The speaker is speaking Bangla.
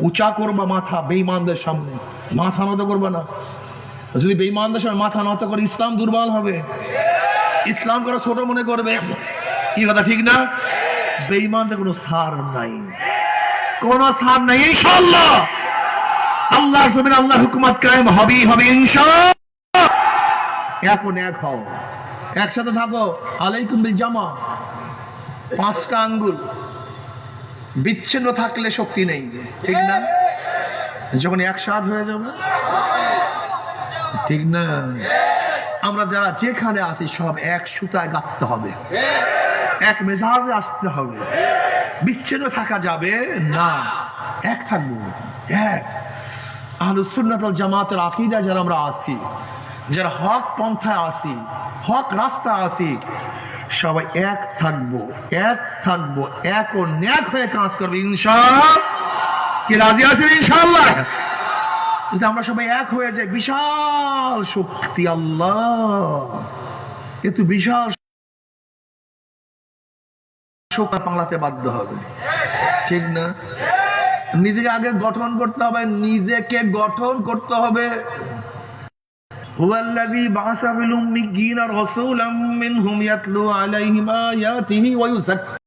উঁচা করবা মাথা বেঈমানদের সামনে। মাথা নত করবে না। যদি বেঈমানদের সামনে মাথা নত করে, ইসলাম দুর্বল হবে। ইসলাম করে ছোট মনে করবে। কি কথা, ঠিক না? বেঈমানদের কোনো সার নাই। কোন সার নাই, ইনশাআল্লাহ। আল্লাহ জমিন আল্লাহ হুকুমত কায়েম হবেই, হবে ইনশাআল্লাহ। এখন এক হও। একসাথে থাকো। আলাইকুম বিল জামা। পাঁচটা আঙ্গুল। বিচ্ছিন্ন থাকলে শক্তি নেই। ঠিক না? যখন একসাথ হয়ে যাবে। ঠিক না? আমরা যারা যেখানে আছি, সব এক সুতায় গাঁথতে হবে। এক মেজাজে আসতে হবে। বিচ্ছিন্ন থাকা যাবে না। এক থাকব। এক। আহলুসুন্নাতল জামাতের আকিদা যারা আমরা আসি যারা হক পন্থায় আসি হক রাস্তা আসি সবাই এক থাকব এক থাকব, এক ও ন্যাক হয়ে কাজ করব, ইনশাআল্লাহ। কি রাজি আছেন, ইনশাআল্লাহ? যদি আমরা সবাই এক হয়ে যাই, বিশাল শক্তি আল্লাহ। এত বিশাল শক্তি পালাতে বাধ্য হবে। ঠিক না? নিজেকে আগে গঠন করতে হবে, নিজেকে গঠন করতে হবে। هو الذي بعث بالأميين رسولا منهم يتلو عليهم آياته ويزكي.